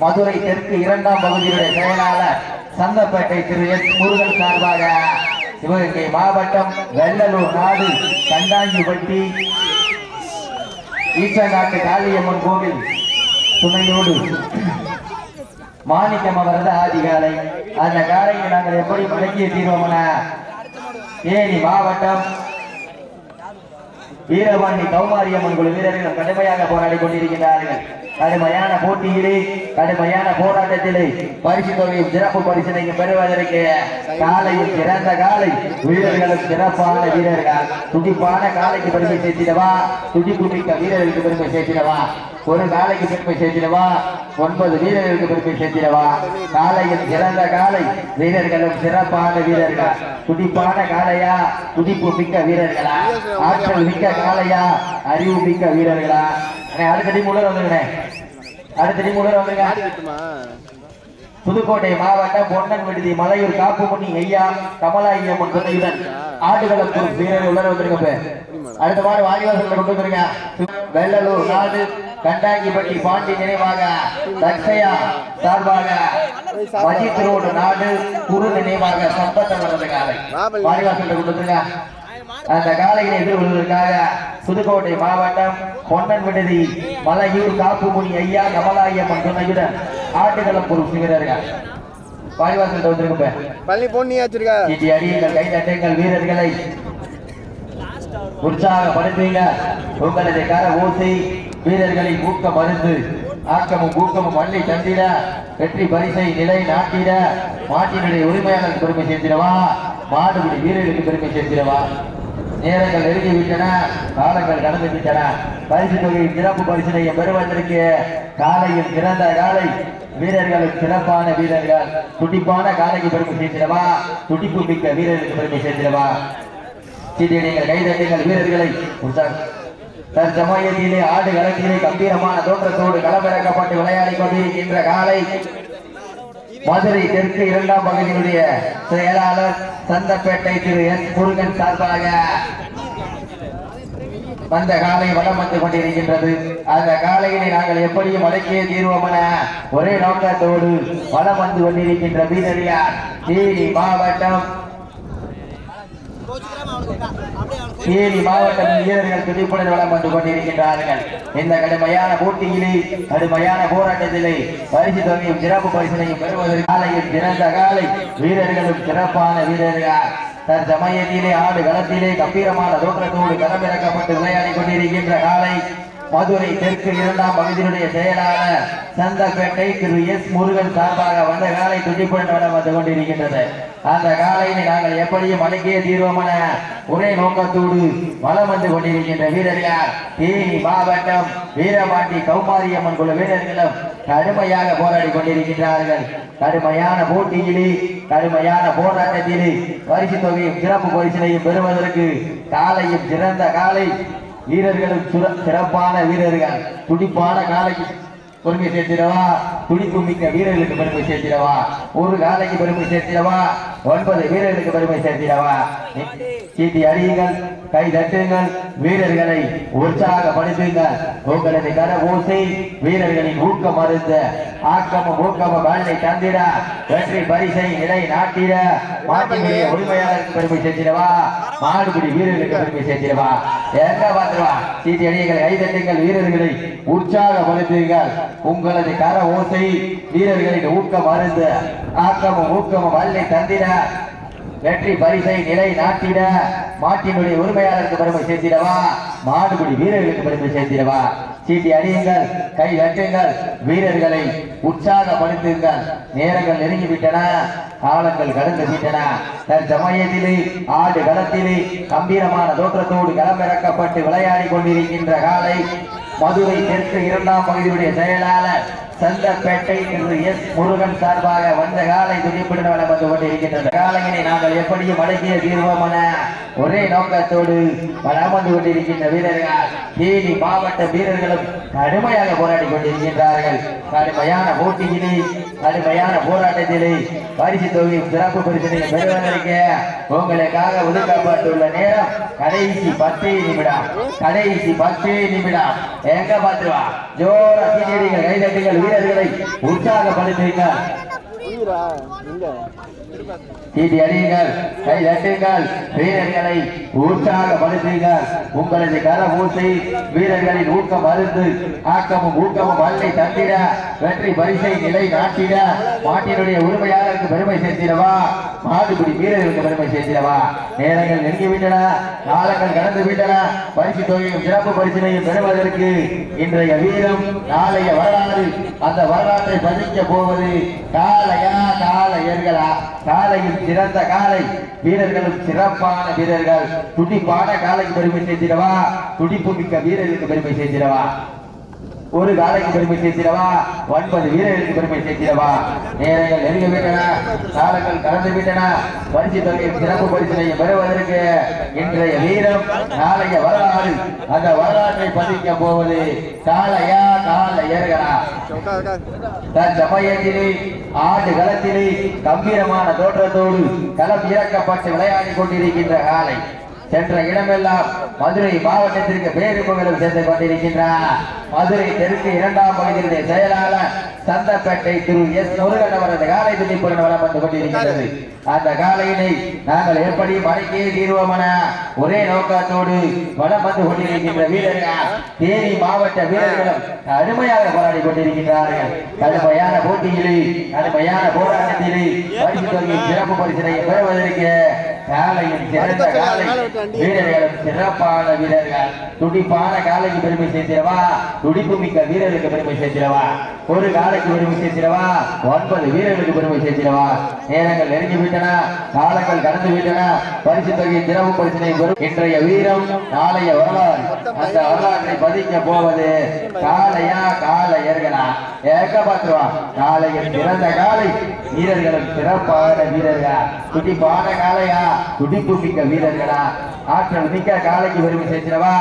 மதுரை தெற்கு இரண்டாம் பகுதியுடைய செயலாளர் சந்தப்பேட்டை திரு எஸ் முருகன் சார்பாக சிவகங்கை மாவட்டம் வெள்ளலூர் நாடு கண்டாங்கிப்பட்டி ஈச்சநாட்டு காளியம்மன் கோவில் துணையோடு மாணிக்கம் அவரது ஆதிகாலை. அந்த காலையை நாங்கள் எப்படி முடக்கிய தீர்வோம்ன தேனி மாவட்டம் வீரபாண்டி கௌமாரியம்மன் குழு வீரர்கள் கடுமையாக போராடி கொண்டிருக்கிறார்கள் கடுமையான போட்டியிலே கடுமையான போராட்டத்திலே பரிசு தொகையும் சிறப்பு பரிசனையும் பெறுவதற்கு காலையில் சிறந்த காலை. வீரர்களும் சிறப்பான வீரர்கள். துடிப்பான காலைக்கு பெருமை சேர்த்திடவா? துடிப்பு மிக்க வீரர்களுக்கு பெருமை சேர்த்திடவா? ஒரு நாளைக்கு பெருமை சேர்த்திடவா ஒன்பது வீரர்களுக்கு பெருமை சேர்த்திடவா காலையில் சிறந்த காலை வீரர்களும் சிறப்பான வீரர்கள்? துடிப்பான காளையா துடிப்பு மிக்க வீரர்களா? ஆற்றல் மிக்க காளையா அறிவு மிக்க வீரர்களா? அடுத்தடி அடுத்த வந்துருங்க அடுத்தடி டீம் வந்துருங்க. புதுக்கோட்டை மாவட்டம் பொன்னன் விடுதி மலையூர் காப்புமணி ஐயா கமலாயியம்மன் துணையுடன் ஆடுகளத்தூர் வீரர் உள்ள வந்துருங்க அடுத்த வாரம் வாரிவாசல்ல கொண்டு வந்துருங்க. வெள்ளலூர் நாடு கண்டாங்கிப்பட்டி பாண்டி நினைவாக தக்ஷயா சார்பாக மஜித் ரோடு நாடு குரு நினைவாக சம்பத்தம் வரது காலை வாரிவாசல்ல கொண்டு வந்துருங்க. அந்த காலையினை எதிர்கொள்வதற்காக புதுக்கோட்டை மாவட்டம் பொன்னன் விடுதி மலையூர் காப்புமுனி ஐயா கமலாயம்மன் துணையுடன் ஆட்டுகளம் பொருள் வீரர்கள் வாரிவாசல் வந்திருக்க பள்ளி பொண்ணி அடியுங்கள் கை வீரர்களை. உற்சாகப்படுத்துங்க உங்களது கர ஊசி வீரர்களின் ஊக்க மருந்து ஆக்கமும் ஊக்கமும் மண்ணை தந்திட வெற்றி பரிசை நிலை நாட்டிட மாட்டினுடைய உரிமையாளருக்கு பெருமை சேர்த்திடவா மாடுபடி வீரர்களுக்கு பெருமை சேர்த்திடவா நேரங்கள் நெருங்கி விட்டன காலங்கள் கடந்து விட்டன பரிசு தொகையின் சிறப்பு பரிசினையும் பெறுவதற்கு காலையில் சிறந்த காலை. வீரர்களும் சிறப்பான வீரர்கள் துடிப்பான காலைக்கு பெருமை சேர்த்திடவா துடிப்பு மிக்க வீரர்களுக்கு பெருமை சேர்த்திடவா சீட்டியடிங்கள் கைதட்டுங்கள் வீரர்களை. தன் தற்சமயத்திலே ஆடு களத்திலே கம்பீரமான தோற்றத்தோடு களமிறக்கப்பட்டு விளையாடி கொண்டிருக்கின்ற காலை மதுரை தெற்கு இரண்டாம் பகுதியினுடைய செயலாளர் சந்தப்பேட்டை திரு எஸ் முருகன் சார்பாக வந்த காலை வளம் வந்து கொண்டிருக்கின்றது. அந்த காலையினை நாங்கள் எப்படியும் அடக்கியே தீர்வோம் என ஒரே நோக்கத்தோடு வளம் வந்து கொண்டிருக்கின்ற வீரரியார் தேனி மாவட்டம் தேனி மாவட்ட வீரர்கள் துடிப்புடன் வளம் வந்து கொண்டிருக்கின்றார்கள். இந்த கடுமையான போட்டியிலே கடுமையான போராட்டத்திலே பரிசு தொகையும் சிறப்பு பரிசனையும் பெறுவதற்கு காலையில் சிறந்த காலை வீரர்களும் சிறப்பான வீரர்கள். தற்சமயத்திலே ஆடு களத்திலே கம்பீரமான தோற்றத்தோடு களமிறக்கப்பட்டு விளையாடி கொண்டிருக்கின்ற காலை மதுரை தெற்கு இரண்டாம் பகுதியினுடைய செயலாளர் சந்தப்பேட்டை திரு எஸ் முருகன் சார்பாக வந்த காலை துடிப்புடன் வளம் வந்து கொண்டிருக்கின்றது. அந்த காலையினை நாங்கள் எப்படியும் அடக்கிய தீர்வோம் ஒரே நோக்கத்தோடு வளம் வந்து கொண்டிருக்கின்ற வீரர்கள் தேனி மாவட்டம் வீரபாண்டி கௌமாரியம்மன் குழு வீரர்களும் கடுமையாக போராடி கொண்டிருக்கின்றார்கள். கடுமையான போட்டியிலே கடுமையான போராட்டத்திலே பரிசு தொகையும் சிறப்பு பரிசினையும் பெறுவதற்கு காலையும் சிறந்த காலை வீரர்களும் சிறப்பான வீரர்கள். துடிப்பான காலைக்கு பெருமை சேர்த்திடவா? துடிப்பு மிக்க வீரர்களுக்கு பெருமை சேர்த்திடவா? ஒரு காலைக்கு பெருமை சேர்த்திடவா? ஒன்பது வீரர்களுக்கு பெருமை சேர்த்திடவா? சீட்டி அடியுங்கள் கை தட்டுங்கள். வீரர்களை உற்சாகப்படுத்துங்கள் உங்களது கர ஊசி வீரர்களின் ஊக்கம் மருந்த ஆக்கமும் ஊக்கமும் வேலை தந்திட வெற்றி பரிசை நிலை நாட்டிட. மாட்டினுடைய உரிமையாளருக்கு பெருமை சேர்த்திடவா? மாடுபிடி வீரர்களுக்கு பெருமை சேர்த்திடவா? எங்க பாத்துருவா சீட்டி அடியுங்கள் கை தட்டுங்கள். வீரர்களை உற்சாகப்படுத்துங்கள். உங்களது கர ஓசை வீரர்களின் ஊக்கம் மருந்து ஆக்கமும் ஊக்கமும் வல்லை தந்திட. வெற்றி பரிசை நிலை நாட்டிட. மாட்டினுடைய உரிமையாளருக்கு பெருமை சேர்த்திடவா? மாடுபிடி வீரர்களுக்கு பெருமை சேர்த்திடவா? சீட்டி அடியுங்கள் கை தட்டுங்கள் வீரர்களை உற்சாகப்படுத்துங்கள். நேரங்கள் நெருங்கிவிட்டன காலங்கள் கடந்து விட்டன தற்சமயத்திலே ஆடு களத்திலே கம்பீரமான தோற்றத்தோடு களமிறக்கப்பட்டு விளையாடி கொண்டிருக்கின்ற காலை மதுரை தெற்கு இரண்டாம் பகுதியுடைய செயலாளர் சந்தப்பேட்டை திரு எஸ் முருகன் சார்பாக வந்த காலை துணிப்புடன் வளம் வந்து கொண்டிருக்கின்றது. காலையினை நாங்கள் எப்படியும் அடக்கிய தீர்வோம் என ஒரே நோக்கத்தோடு வளம் வந்து கொண்டிருக்கின்ற வீரர்கள். தேனி மாவட்ட வீரர்களும் கடுமையாக போராடி கொண்டிருக்கின்றார்கள். கடுமையான போட்டியிலே கடுமையான போராட்டத்திலே பரிசு தொகை சிறப்பு பரிசனை பெறுவதற்கு உங்களுக்காக ஒதுக்கப்பட்டுள்ள நேரம் கடைசி பத்தே நிமிடம். கடைசி பத்தே நிமிடம். எங்க பாத்துருவா ஜோர சீனியர்கள் கைதட்டுகள் வீரர்களை உற்சாகப்படுத்துங்கள் புரியுதா அறியுங்கள் கை தட்டுங்கள் வீரர்களை உற்சாகப்படுத்துங்கள். உங்களது கர ஊசை வீரர்களின் ஊக்கம் அருந்து ஆக்கமும் ஊக்கமும் அள்ளி தந்திட வெற்றி பரிசை நிலை நாட்டிட மாட்டினுடைய உரிமையாளருக்கு பெருமை சேர்த்திடவா? மாடுபிடி வீரர்களுக்கு பெருமை சேர்த்திடவா? நேரங்கள் நெருங்கிவிட்டன காலங்கள் கடந்து விட்டன பரிசு தொகையும் சிறப்பு பரிசினையும் பெறுவதற்கு இன்றைய வீரம் நாளைய வரலாறு. அந்த வரலாற்றை பதிக்க போவது காளையா காளையர்களா? காலையில் சிறந்த காலை. வீரர்களும் சிறப்பான வீரர்கள். துடிப்பான காலைக்கு பெருமை சேர்த்திடவா? துடிப்பு மிக்க வீரர்களுக்கு பெருமை சேர்த்திடவா? ஒரு காலைக்கு பெருமை சேர்த்திடவா? ஒன்பது வீரர்களுக்கு பெருமை சேர்த்திடவா? நேரங்கள் நெருங்க விட்டன காலங்கள் கடந்து விட்டன. பரிசு தொகையின் சிறப்பு பரிசினையும் பெறுவதற்கு இன்றைய வீரம் நாளைய வரலாறு. அந்த வரலாற்றை பதிக்க போவது காலையா காளையர்களா? உட்கார் உட்கார் ஆடு களத்திலே கம்பீரமான தோற்றத்தோடு களம் இறக்கப்பட்டு விளையாடி கொண்டிருக்கின்ற காலை சென்ற இடமெல்லாம் மதுரை மாவட்டத்திற்கு பேரு புகழும் சேர்ந்து கொண்டிருக்கின்றார். மதுரை தெற்கு இரண்டாம் பகுதியினுடைய செயலாளர் சந்தப்பேட்டை திரு எஸ் முருகன் அவரது காலை துணிப்புடன் வளம் வந்து கொண்டிருக்கிறது. அந்த காலையினை நாங்கள் எப்படி மடக்கியே தீர்வோமென ஒரே நோக்கத்தோடு வளம் வந்து கொண்டிருக்கின்ற வீரர்கள் தேனி மாவட்ட வீரர்களும் கடுமையாக போராடி கொண்டிருக்கின்றார்கள். கடுமையான போட்டியிலே கடுமையான போராட்டத்திலே பரிசு தொகையின் சிறப்பு பரிசினை பெறுவதற்கு காலையின் சிறந்த காலை வீரர்களும் சிறப்பான வீரர்கள். துடிப்பான காலைக்கு பெருமை சேர்த்திடவா? துடிப்பு மிக்க வீரர்களுக்கு பெருமை சேர்த்திடவா? ஒரு காலைக்கு பெருமை சேர்த்திடவா? ஒன்பது வீரர்களுக்கு பெருமை சேர்த்திடவா? நேரங்கள் நெருங்கி விட்டன. காலங்கள் கடந்து விட்டன. பரிசு தொகையின் சிறப்பு பரிசினை பெறும். இன்றைய வீரம் நாளைய வரலாறு. அந்த வரலாற்றை பதிக்க போவது காளையா காளையர்களா? ஏக்க பாத்துருவா. காளையின் சிறந்த காலை வீரர்களும் சிறப்பான வீரர்கள்? துடிப்பான காளையா? துடிப்பு மிக்க வீரர்களா? ஆற்றல் மிக்க காலைக்கு பெருமை சேர்த்திடவா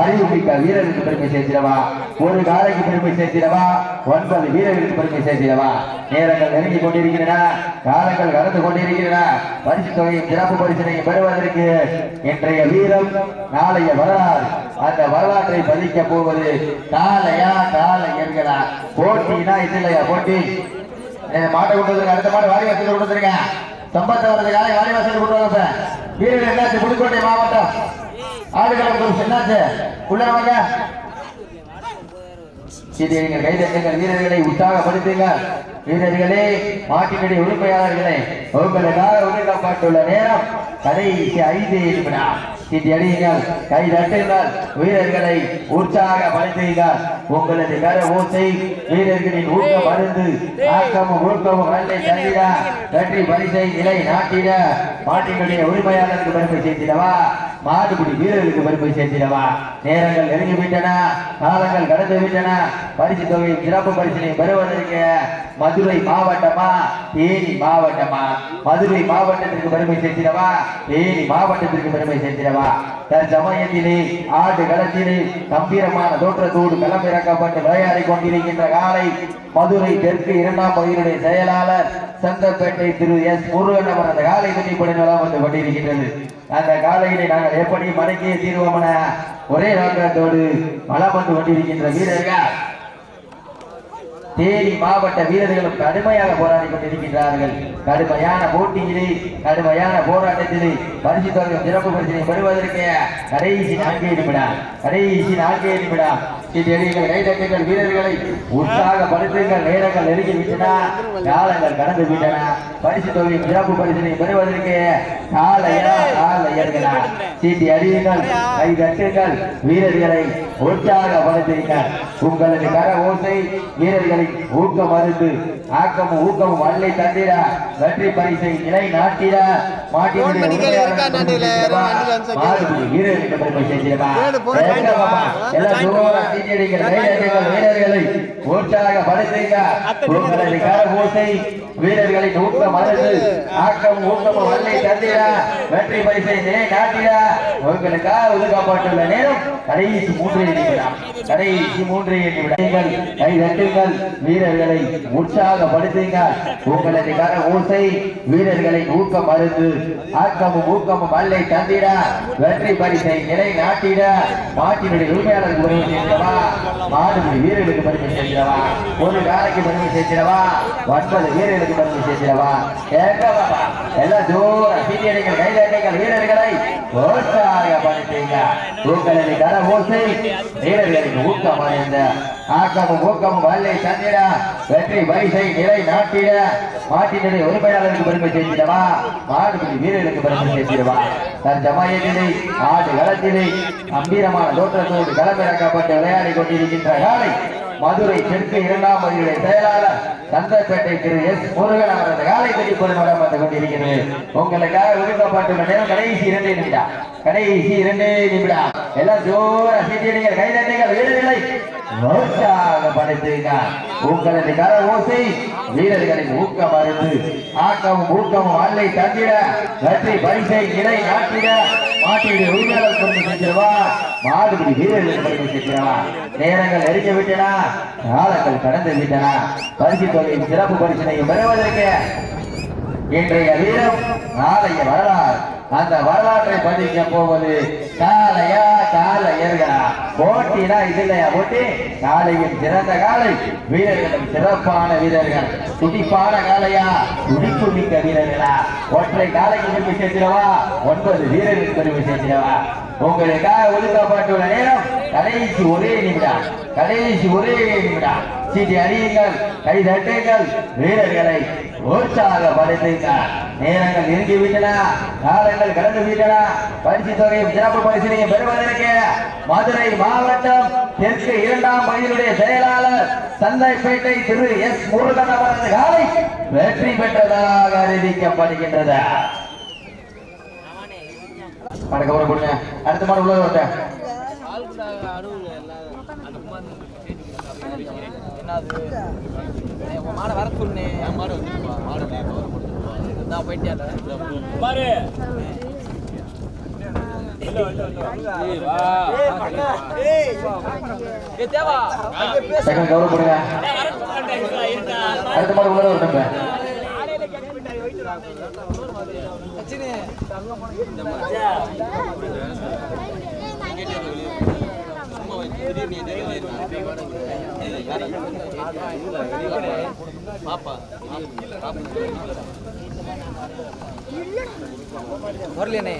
அறிவு மிக்க வீரர்களுக்கு பெருமை சேர்த்திடவா ஒரு காலைக்கு பெருமை சேர்த்திடவா ஒன்பது வீரர்களுக்கு பெருமை சேர்த்திடவா நேரங்கள் நெருங்கி கொண்டிருக்கிறன காலங்கள் கடந்து கொண்டிருக்கிறன பரிசு தொகையும் சிறப்பு பரிசனையும் பெறுவதற்கு இன்றைய வீரம் நாளைய வரலாறு. அந்த வரலாற்றை பதிக்க போவது காலையா காலையர்களா போட்டினா இது இல்லையா போட்டி? மாட்டை கொண்டு அடுத்த மாடு வாரி வாசல் கொண்டு வந்துருங்க. சம்பத்த வரது காலை வாரி சார் கொண்டு வீரர்கள் என்னாச்சு? புதுக்கோட்டை மாவட்டம். ஆடுகளம் குரூப்ஸ் என்னாச்சு? உள்ள வாங்க. சீதையங்கள் கைதட்டுங்கள் வீரர்களை உற்சாகப்படுத்துங்கள் வீரர்களே மாட்டினுடைய உரிமையாளர்களே உங்களுக்காக ஒதுக்கப்பட்டுள்ள நேரம் கடைசி ஐந்து நிமிடம். சீட்டி கை தட்டுங்கள். வீரர்களை உற்சாக உற்சாகப்படுத்துங்கள் உங்களது கர ஓசை வீரர்களின் ஊக்கம் மருந்து ஆக்கமும் ஊக்கமும் நல்லை தந்திட வெற்றி பரிசை நிலை நாட்டிட மாட்டினுடைய உரிமையாளருக்கு பெருமை செய்திடவா மாட்டுக்குடி வீரர்களுக்கு பெருமை சேர்த்திடவா. நேரங்கள் நெருங்கி விட்டன காலங்கள் கடந்து விட்டன. பரிசு தொகையும் சிறப்பு பரிசினை பெறுவதற்கு மதுரை மாவட்டமா? தேனி மாவட்டமா? மதுரை மாவட்டத்திற்கு பெருமை சேர்த்திடவா? தேனி மாவட்டத்திற்கு பெருமை சேர்த்திடவா? தற்சமயத்திலே ஆடு களத்திலே கம்பீரமான தோற்றத்தோடு களமிறக்கப்பட்டு விளையாடி கொண்டிருக்கின்ற காலை மதுரை தெற்கு இரண்டாம் பகுதியினுடைய செயலாளர் சந்தப்பேட்டை திரு எஸ் முருகன் அவர் அந்த காலை துணிப்படி நிலம் வந்து கொண்டிருக்கின்றது. அந்த காலையிலே நாங்கள் எப்படி மடக்கிய தீர்வோம் என ஒரே நோக்கத்தோடு வளம் வந்து கொண்டிருக்கின்ற வீரர்கள். தேனி மாவட்ட வீரர்களும் கடுமையாக போராடி கொண்டிருக்கின்றார்கள். கடுமையான போட்டியிலே கடுமையான போராட்டத்திலே பரிசு தொகையும் சிறப்பு பரிசினை பெறுவதற்கு கடைசி நான்கே நிமிடம் கடைசி நான்கே நிமிடம். சீட்டடிகள் கைதட்டுங்கள் வீரர்களை உற்சாகப்படுத்துங்கள் நேரங்கள் நெருங்கி விட்டன காலங்கள் கடந்து விட்டன. பரிசு தொகையும் சிறப்பு பரிசினை பெறுவதற்கு காலையா காலையர்களா? சீட்டி அடியுங்கள் கை தட்டுங்கள். வீரர்களை உற்சாகப்படுத்துங்கள் உங்களது கர ஓசை வீரர்களை ஊக்கம் அருந்து ஆக்கமும் ஊக்கமும் அள்ளை தந்திட வெற்றி பரிசை நிலை நாட்டிட வீரர்களை உற்சாகப்படுத்துங்க உங்களது கர ஓசை வீரர்களின் ஊக்கம் அருந்து ஆக்கம் ஊக்கம் வல்லை வெற்றி பரிசை நிலை நாட்டிட உங்களுக்காக ஒதுக்கப்பட்டுள்ள நேரம் கடைசி மூன்று நிமிடம் கடைசி மூன்று நிமிடங்கள் கை தட்டுங்கள். வீரர்களை உற்சாகப்படுத்துங்க உங்களது கர ஓசை வீரர்களை ஊக்கம் மருந்து ஆக்கமும் ஊக்கமும் அல்லை தந்திட. வெற்றி பரிசை நிலை நாட்டிட மாட்டினுடைய உரிமையாளருக்கு பெருமை செய்கிறவா மாடுபிடி வீரர்களுக்கு பெருமை செய்கிறவா ஒரு காலைக்கு பெருமை செய்கிறவா ஒன்பது வீரர்களுக்கு பெருமை செய்கிறவா எங்க பாப்பா? எல்லாம் தூர சீனியர்கள் கைதட்டைகள் வீரர்களை. உற்சாகப்படுத்துங்க. உங்களது கர ஓசை வீரர்களுக்கு ஊக்கம் அடைந்த ஆக்கமும் ஊக்கமும் வல்லை தந்திட வெற்றி பரிசை நிலை நாட்டிட மாட்டினுடைய உரிமையாளருக்கு பெருமை சேர்த்திடவா? மாடுபிடி வீரர்களுக்கு பெருமை சேர்த்திடவா? தன் ஜமாயத்திலே ஆடு களத்திலே அம்பீரமான தோற்றத்தோடு களமிறக்கப்பட்டு விளையாடி கொண்டிருக்கின்ற காலை மதுரை தெற்கு இரண்டாம் பதிவுடைய செயலாளர் சந்தப்பேட்டை திரு எஸ் முருகன் அவரது காலை கட்டிப்பது மடம் வந்து கொண்டிருக்கிறது. உங்களுக்காக ஒதுக்கப்பட்டுள்ள நேரம் கடைசி இரண்டு நிமிடம். கடைசி இரண்டு நிமிடம். எல்லாம் ஜோர சீட்டியடிகள் கைதட்டுகள் வீரர்களை உற்சாகப்படுத்துங்க உங்களது கர ஓசை வீரர்களின் ஊக்கம் அறிந்து ஆக்கமும் ஊக்கமும் அல்லை தந்திட வெற்றி பரிசை இடை நாட்டிட மாட்டினுடைய உரிமையாளர் கொண்டு சென்றவா மாடுபிடி வீரர்கள் கொண்டு சென்றவா நேரங்கள் நெருங்கி விட்டன காலங்கள் கடந்து விட்டன. பரிசு தொகையின் சிறப்பு பரிசனையும் பெறுவதற்கு இன்றைய வீரம் நாளைய வரலாறு. அந்த வரலாற்றை பதிக்க போவது காலையா காலையர்களா போட்டினா இது இல்லையா போட்டி? காலையும் சிறந்த காலை. வீரர்களும் சிறப்பான வீரர்கள். துடிப்பான காலையா? துடிப்பு மிக்க வீரர்களா? ஒற்றை காலைக்கு பெருமை சேர்க்கிறவா ஒன்பது வீரர்களுக்கு பெருமை சேர்க்கிறவா உங்களுக்காக ஒதுக்கப்பட்டுள்ள நேரம் கடைசி ஒரே நிமிடம். கடைசி ஒரே நிமிடம். சீட்டி அறியுங்கள் கை தட்டுங்கள் வீரர்களை உற்சாக படுத்துங்கள். நேரங்கள் நெருங்கி விட்டன காலங்கள் கடந்து விட்டன பரிசு தொகையும் சிறப்பு பரிசனையும் பெறுவதற்கு மதுரை மாவட்டம் தெற்கு இரண்டாம் பகுதியுடைய செயலாளர் சந்தைப்பேட்டை திரு எஸ் முருகன் அவரது காலை வெற்றி பெற்றதாக அறிவிக்கப்படுகின்றது. அதுக்கப்புறம் கொடுங்க அடுத்த மாதிரி உள்ள வரட்டேன் மாடை வர சொன்னேன் மாடு வந்து மாடு நான் போயிட்டேன் பாரு. தேவா. அடுத்த மாடு உள்ள வரலனே